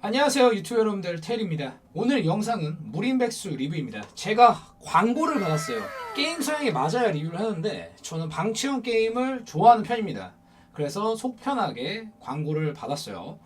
안녕하세요 유튜브 여러분들. 테일입니다. 오늘 영상은 무림백수 리뷰입니다. 제가 광고를 받았어요. 게임 서양에 맞아야 리뷰를 하는데 저는 방치형 게임을 좋아하는 편입니다. 그래서 속 편하게 광고를 받았어요.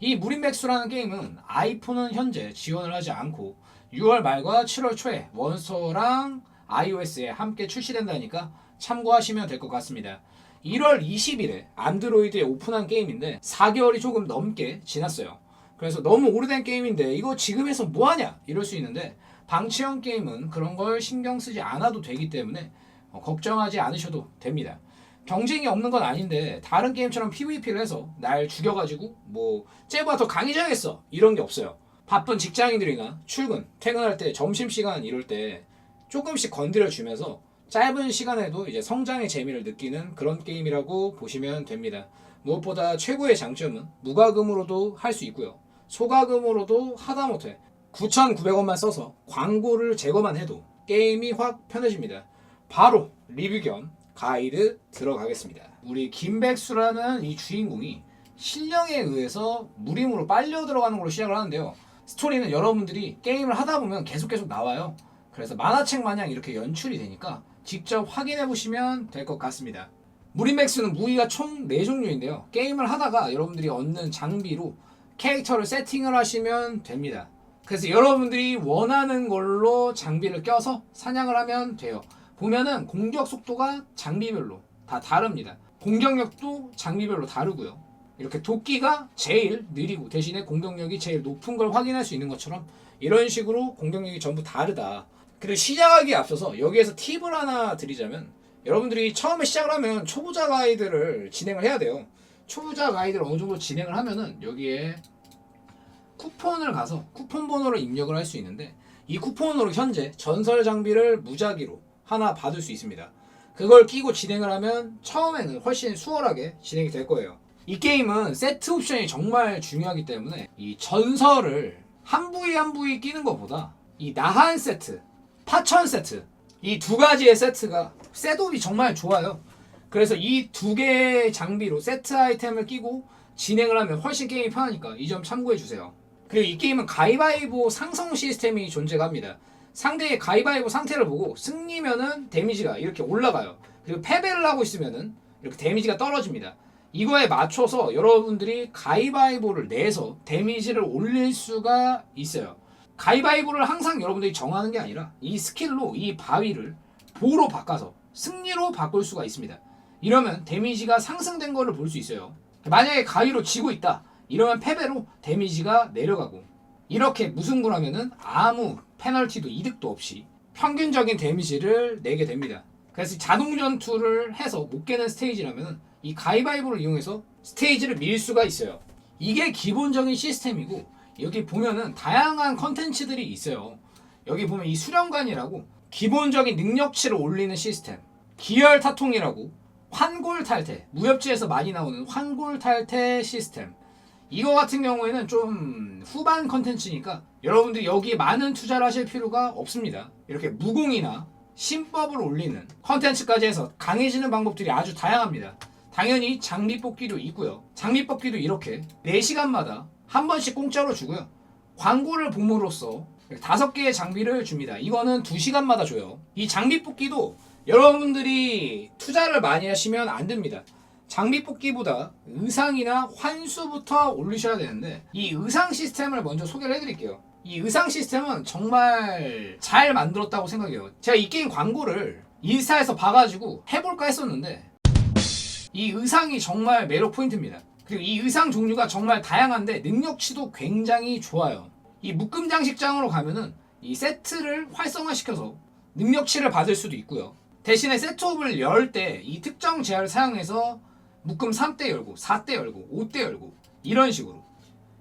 이 무림백수라는 게임은 아이폰은 현재 지원을 하지 않고 6월 말과 7월 초에 원스토어랑 iOS에 함께 출시된다니까 참고하시면 될 것 같습니다. 1월 20일에 안드로이드에 오픈한 게임인데 4개월이 조금 넘게 지났어요 그래서 너무 오래된 게임인데 이거 지금 해서 뭐하냐 이럴 수 있는데 방치형 게임은 그런 걸 신경 쓰지 않아도 되기 때문에 어, 걱정하지 않으셔도 됩니다. 경쟁이 없는 건 아닌데 다른 게임처럼 PVP를 해서 날 죽여가지고 뭐 쟤보다 더 강해져야겠어 이런 게 없어요. 바쁜 직장인들이나 출근, 퇴근할 때 점심시간 이럴 때 조금씩 건드려 주면서 짧은 시간에도 이제 성장의 재미를 느끼는 그런 게임이라고 보시면 됩니다. 무엇보다 최고의 장점은 무과금으로도 할 수 있고요. 소과금으로도 하다못해 9,900원만 써서 광고를 제거만 해도 게임이 확 편해집니다. 바로 리뷰 겸 가이드 들어가겠습니다. 우리 김백수라는 이 주인공이 신령에 의해서 무림으로 빨려 들어가는 걸로 시작을 하는데요. 스토리는 여러분들이 게임을 하다 보면 계속 계속 나와요. 그래서 만화책 마냥 이렇게 연출이 되니까 직접 확인해 보시면 될 것 같습니다. 무림백수는 무기가 총 4종류인데요. 게임을 하다가 여러분들이 얻는 장비로 캐릭터를 세팅을 하시면 됩니다. 그래서 여러분들이 원하는 걸로 장비를 껴서 사냥을 하면 돼요. 보면은 공격 속도가 장비별로 다 다릅니다. 공격력도 장비별로 다르고요. 이렇게 도끼가 제일 느리고 대신에 공격력이 제일 높은 걸 확인할 수 있는 것처럼 이런 식으로 공격력이 전부 다르다. 그리고 시작하기에 앞서서 여기에서 팁을 하나 드리자면 여러분들이 처음에 시작을 하면 초보자 가이드를 진행을 해야 돼요. 초보자 가이드를 어느 정도 진행을 하면은 여기에 쿠폰을 가서 쿠폰 번호를 입력을 할 수 있는데 이 쿠폰으로 현재 전설 장비를 무작위로 하나 받을 수 있습니다. 그걸 끼고 진행을 하면 처음에는 훨씬 수월하게 진행이 될 거예요. 이 게임은 세트 옵션이 정말 중요하기 때문에 이 전설을 한 부위 한 부위 끼는 것보다 이 나한 세트, 파천 세트 이 두 가지의 세트가 셋업이 정말 좋아요. 그래서 이 두 개의 장비로 세트 아이템을 끼고 진행을 하면 훨씬 게임이 편하니까 이 점 참고해 주세요. 그리고 이 게임은 가위바위보 상성 시스템이 존재가 합니다. 상대의 가위바위보 상태를 보고 승리면은 데미지가 이렇게 올라가요. 그리고 패배를 하고 있으면은 이렇게 데미지가 떨어집니다. 이거에 맞춰서 여러분들이 가위바위보를 내서 데미지를 올릴 수가 있어요. 가위바위보를 항상 여러분들이 정하는 게 아니라 이 스킬로 이 바위를 보로 바꿔서 승리로 바꿀 수가 있습니다. 이러면 데미지가 상승된 거를 볼 수 있어요. 만약에 가위로 지고 있다. 이러면 패배로 데미지가 내려가고 이렇게 무승부를 하면은 아무 페널티도 이득도 없이 평균적인 데미지를 내게 됩니다. 그래서 자동 전투를 해서 못 깨는 스테이지라면은 이 가위바위보를 이용해서 스테이지를 밀 수가 있어요. 이게 기본적인 시스템이고 여기 보면은 다양한 컨텐츠들이 있어요. 여기 보면 이 수령관이라고 기본적인 능력치를 올리는 시스템, 기열 타통이라고 환골 탈퇴, 무협지에서 많이 나오는 환골 탈퇴 시스템. 이거 같은 경우에는 좀 후반 컨텐츠니까 여러분들 여기 많은 투자를 하실 필요가 없습니다. 이렇게 무공이나 신법을 올리는 컨텐츠까지 해서 강해지는 방법들이 아주 다양합니다. 당연히 장비 뽑기도 있고요. 장비 뽑기도 이렇게 4시간마다 한 번씩 공짜로 주고요. 광고를 봄으로써 다섯 개의 장비를 줍니다. 이거는 2시간마다 줘요. 이 장비 뽑기도 여러분들이 투자를 많이 하시면 안 됩니다. 장비 뽑기보다 의상이나 환수부터 올리셔야 되는데 이 의상 시스템을 먼저 소개를 해드릴게요. 이 의상 시스템은 정말 잘 만들었다고 생각해요. 제가 이 게임 광고를 인스타에서 봐가지고 해볼까 했었는데 이 의상이 정말 매력 포인트입니다. 그리고 이 의상 종류가 정말 다양한데 능력치도 굉장히 좋아요. 이 묶음 장식장으로 가면은 이 세트를 활성화시켜서 능력치를 받을 수도 있고요. 대신에 세트업을 열 때 이 특정 제한을 사용해서 묶음 3대 열고 4대 열고 5대 열고 이런 식으로.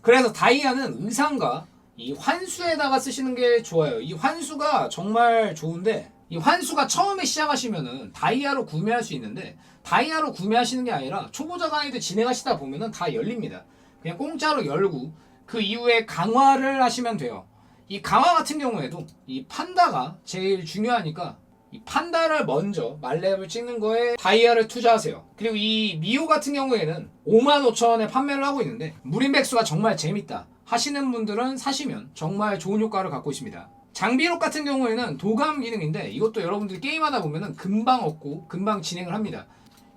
그래서 다이아는 의상과 이 환수에다가 쓰시는 게 좋아요. 이 환수가 정말 좋은데 이 환수가 처음에 시작하시면은 다이아로 구매할 수 있는데 다이아로 구매하시는 게 아니라 초보자 가이드 진행하시다 보면은 다 열립니다. 그냥 공짜로 열고 그 이후에 강화를 하시면 돼요. 이 강화 같은 경우에도 이 판다가 제일 중요하니까 이 판다를 먼저 말렙을 찍는 거에 다이아를 투자하세요. 그리고 이 미호 같은 경우에는 5만 5천 원에 판매를 하고 있는데 무림백수가 정말 재밌다. 하시는 분들은 사시면 정말 좋은 효과를 갖고 있습니다. 장비록 같은 경우에는 도감 기능인데 이것도 여러분들이 게임하다 보면은 금방 얻고 금방 진행을 합니다.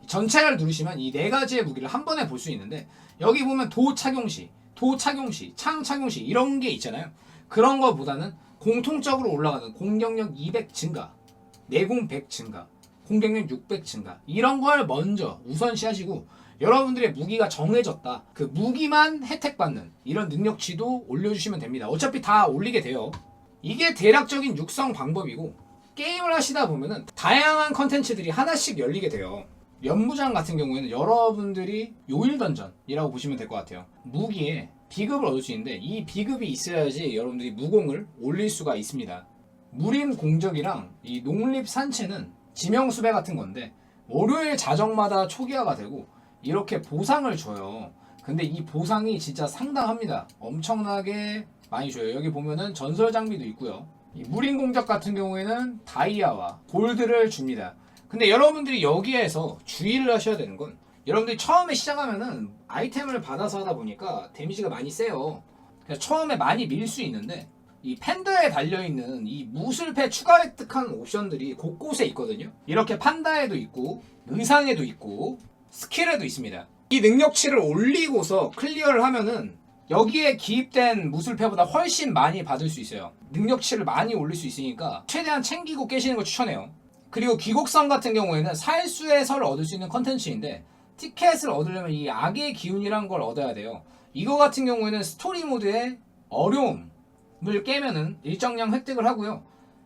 전체를 누르시면 이 네 가지의 무기를 한 번에 볼 수 있는데 여기 보면 도 착용 시, 도 착용 시, 창 착용 시 이런 게 있잖아요. 그런 거보다는 공통적으로 올라가는 공격력 200 증가, 내공 100 증가, 공격력 600 증가 이런 걸 먼저 우선시하시고 여러분들의 무기가 정해졌다. 그 무기만 혜택받는 이런 능력치도 올려주시면 됩니다. 어차피 다 올리게 돼요. 이게 대략적인 육성 방법이고 게임을 하시다 보면은 다양한 컨텐츠들이 하나씩 열리게 돼요. 연무장 같은 경우에는 여러분들이 요일 던전이라고 보시면 될 것 같아요. 무기에 비급을 얻을 수 있는데 이 비급이 있어야지 여러분들이 무공을 올릴 수가 있습니다. 무림 공적이랑 이 농립 산채는 지명 수배 같은 건데 월요일 자정마다 초기화가 되고 이렇게 보상을 줘요. 근데 이 보상이 진짜 상당합니다. 엄청나게 많이 줘요. 여기 보면은 전설 장비도 있고요. 이 무림 공적 같은 경우에는 다이아와 골드를 줍니다. 근데 여러분들이 여기에서 주의를 하셔야 되는 건 여러분들이 처음에 시작하면은 아이템을 받아서 하다 보니까 데미지가 많이 세요. 그래서 처음에 많이 밀 수 있는데 이 팬더에 달려있는 이 무술패 추가 획득한 옵션들이 곳곳에 있거든요. 이렇게 판다에도 있고 의상에도 있고 스킬에도 있습니다. 이 능력치를 올리고서 클리어를 하면은 여기에 기입된 무술패보다 훨씬 많이 받을 수 있어요. 능력치를 많이 올릴 수 있으니까 최대한 챙기고 깨시는 걸 추천해요. 그리고 귀곡성 같은 경우에는 살수의 설을 얻을 수 있는 컨텐츠인데 티켓을 얻으려면 이 악의 기운이란 걸 얻어야 돼요. 이거 같은 경우에는 스토리 모드의 어려움 을 깨면은 일정량 획득을 하고요.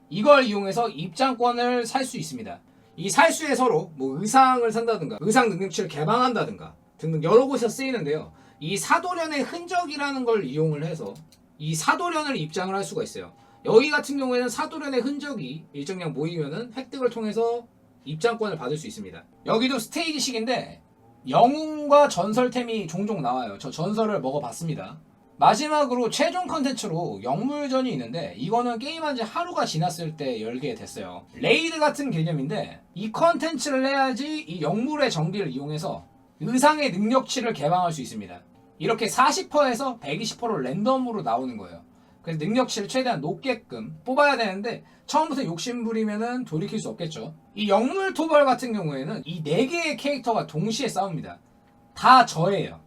이걸 이용해서 입장권을 살 수 있습니다. 이 살수의 서로 뭐 의상을 산다든가 의상 능력치를 개방한다든가 등등 여러 곳에서 쓰이는데요. 이 사도련의 흔적이라는 걸 이용을 해서 이 사도련을 입장을 할 수가 있어요. 여기 같은 경우에는 사도련의 흔적이 일정량 모이면은 획득을 통해서 입장권을 받을 수 있습니다. 여기도 스테이지식인데 영웅과 전설템이 종종 나와요. 저 전설을 먹어봤습니다. 마지막으로 최종 컨텐츠로 영물전이 있는데 이거는 게임한 지 하루가 지났을 때 열게 됐어요. 레이드 같은 개념인데 이 컨텐츠를 해야지 이 영물의 정비를 이용해서 의상의 능력치를 개방할 수 있습니다. 이렇게 40%에서 120%로 랜덤으로 나오는 거예요. 그래서 능력치를 최대한 높게끔 뽑아야 되는데 처음부터 욕심부리면은 돌이킬 수 없겠죠. 이 영물 토벌 같은 경우에는 이네 개의 캐릭터가 동시에 싸웁니다. 다 저예요.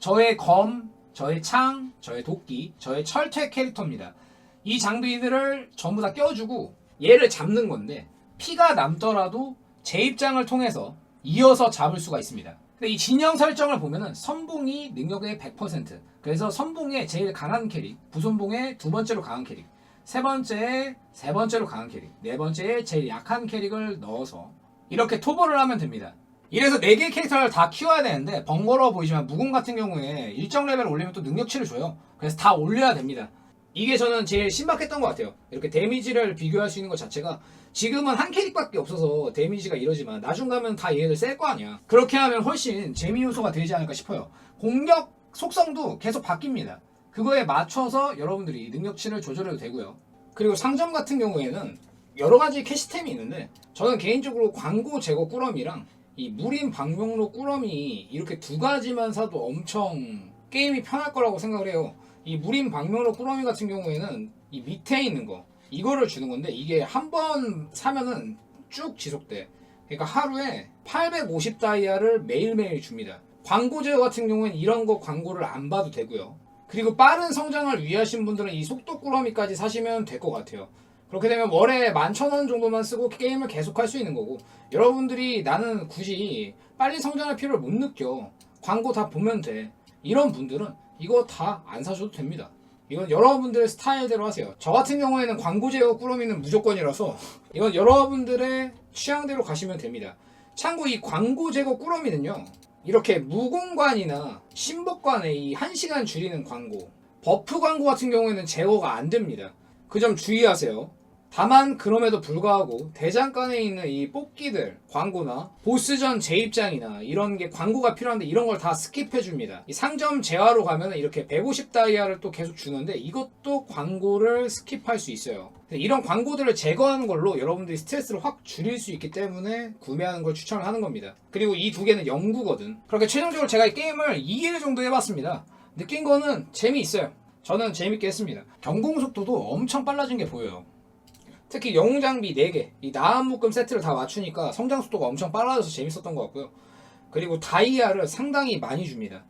저의 검, 저의 창, 저의 도끼, 저의 철퇴 캐릭터입니다. 이 장비들을 전부 다 껴주고 얘를 잡는 건데 피가 남더라도 제 입장을 통해서 이어서 잡을 수가 있습니다. 근데 이 진영 설정을 보면은 선봉이 능력의 100% 그래서 선봉에 제일 강한 캐릭, 부선봉에 두 번째로 강한 캐릭, 세 번째에 세 번째로 강한 캐릭, 네 번째에 제일 약한 캐릭을 넣어서 이렇게 토벌을 하면 됩니다. 이래서 4개의 캐릭터를 다 키워야 되는데 번거로워 보이지만 무공 같은 경우에 일정 레벨 올리면 또 능력치를 줘요. 그래서 다 올려야 됩니다. 이게 저는 제일 신박했던 것 같아요. 이렇게 데미지를 비교할 수 있는 것 자체가 지금은 한 캐릭밖에 없어서 데미지가 이러지만 나중 가면 다 얘네들 셀 거 아니야. 그렇게 하면 훨씬 재미 요소가 되지 않을까 싶어요. 공격 속성도 계속 바뀝니다. 그거에 맞춰서 여러분들이 능력치를 조절해도 되고요. 그리고 상점 같은 경우에는 여러 가지 캐시템이 있는데 저는 개인적으로 광고 제거 꾸러미랑 이 무림 방명록 꾸러미 이렇게 두 가지만 사도 엄청 게임이 편할 거라고 생각을 해요. 이 무림 방명록 꾸러미 같은 경우에는 이 밑에 있는 거 이거를 주는 건데 이게 한 번 사면은 쭉 지속돼. 그러니까 하루에 850 다이아를 매일매일 줍니다. 광고 제어 같은 경우에는 이런 거 광고를 안 봐도 되고요. 그리고 빠른 성장을 위하신 분들은 이 속도 꾸러미까지 사시면 될 것 같아요. 그렇게 되면 월에 11,000원 정도만 쓰고 게임을 계속할 수 있는 거고. 여러분들이 나는 굳이 빨리 성장할 필요를 못 느껴. 광고 다 보면 돼. 이런 분들은 이거 다 안 사셔도 됩니다. 이건 여러분들의 스타일대로 하세요. 저 같은 경우에는 광고 제어 꾸러미는 무조건이라서 이건 여러분들의 취향대로 가시면 됩니다. 참고 이 광고 제거 꾸러미는요 이렇게 무공관이나 신복관에 이 1시간 줄이는 광고 버프 광고 같은 경우에는 제거가 안 됩니다. 그 점 주의하세요 다만 그럼에도 불구하고 대장간에 있는 이 뽑기들 광고나 보스전 재입장이나 이런 게 광고가 필요한데 이런 걸 다 스킵해 줍니다. 이 상점 재화로 가면 이렇게 150 다이아를 또 계속 주는데 이것도 광고를 스킵할 수 있어요. 이런 광고들을 제거하는 걸로 여러분들이 스트레스를 확 줄일 수 있기 때문에 구매하는 걸 추천을 하는 겁니다. 그리고 이 두 개는 연구거든. 그렇게 최종적으로 제가 이 게임을 2일 정도 해봤습니다. 느낀 거는 재미있어요. 저는 재밌게 했습니다. 경공 속도도 엄청 빨라진 게 보여요. 특히 영웅 장비 4개, 이 나한 묶음 세트를 다 맞추니까 성장 속도가 엄청 빨라져서 재밌었던 것 같고요. 그리고 다이아를 상당히 많이 줍니다.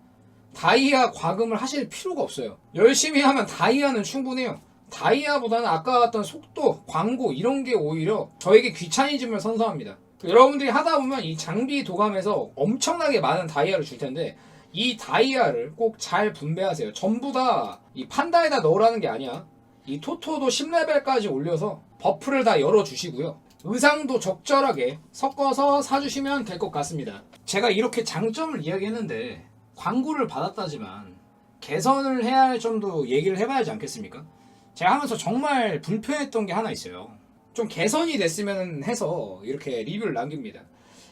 다이아 과금을 하실 필요가 없어요. 열심히 하면 다이아는 충분해요. 다이아보다는 아까 같던 속도, 광고 이런 게 오히려 저에게 귀차니즘을 선사합니다. 여러분들이 하다 보면 이 장비 도감에서 엄청나게 많은 다이아를 줄 텐데 이 다이아를 꼭 잘 분배하세요. 전부 다 이 판다에다 넣으라는 게 아니야. 이 토토도 10레벨까지 올려서 버프를 다 열어주시고요. 의상도 적절하게 섞어서 사주시면 될 것 같습니다. 제가 이렇게 장점을 이야기했는데 광고를 받았다지만 개선을 해야 할 점도 얘기를 해봐야 하지 않겠습니까? 제가 하면서 정말 불편했던 게 하나 있어요. 좀 개선이 됐으면 해서 이렇게 리뷰를 남깁니다.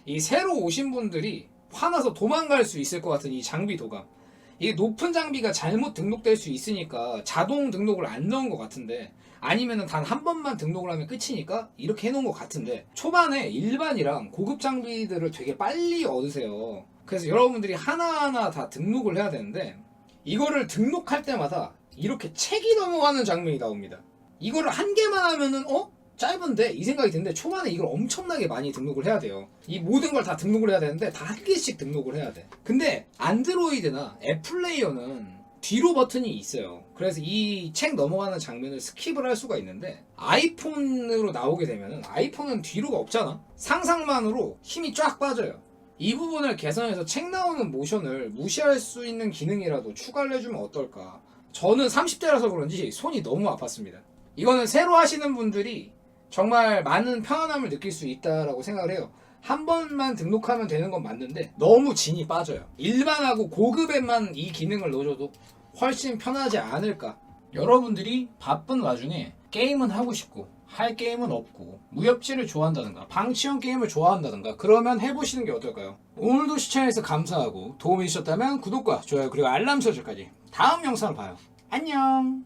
이 새로 오신 분들이 화나서 도망갈 수 있을 것 같은 이 장비 도감. 이게 높은 장비가 잘못 등록될 수 있으니까 자동 등록을 안 넣은 것 같은데 아니면은 단 한 번만 등록을 하면 끝이니까 이렇게 해놓은 것 같은데 초반에 일반이랑 고급 장비들을 되게 빨리 얻으세요. 그래서 여러분들이 하나하나 다 등록을 해야 되는데 이거를 등록할 때마다 이렇게 책이 넘어가는 장면이 나옵니다. 이거를 한 개만 하면은 어? 짧은데 이 생각이 드는데 초반에 이걸 엄청나게 많이 등록을 해야 돼요. 이 모든 걸 다 등록을 해야 되는데 다 한 개씩 등록을 해야 돼. 근데 안드로이드나 앱플레이어는 뒤로 버튼이 있어요. 그래서 이 책 넘어가는 장면을 스킵을 할 수가 있는데 아이폰으로 나오게 되면은 아이폰은 뒤로가 없잖아. 상상만으로 힘이 쫙 빠져요. 이 부분을 개선해서 책 나오는 모션을 무시할 수 있는 기능이라도 추가를 해주면 어떨까. 저는 30대라서 그런지 손이 너무 아팠습니다. 이거는 새로 하시는 분들이 정말 많은 편안함을 느낄 수 있다라고 생각을 해요. 한 번만 등록하면 되는 건 맞는데 너무 진이 빠져요. 일반하고 고급에만 이 기능을 넣어줘도 훨씬 편하지 않을까. 여러분들이 바쁜 와중에 게임은 하고 싶고 할 게임은 없고 무협지를 좋아한다든가 방치형 게임을 좋아한다든가 그러면 해보시는 게 어떨까요? 오늘도 시청해주셔서 감사하고 도움이 되셨다면 구독과 좋아요 그리고 알람 설정까지 다음 영상을 봐요. 안녕.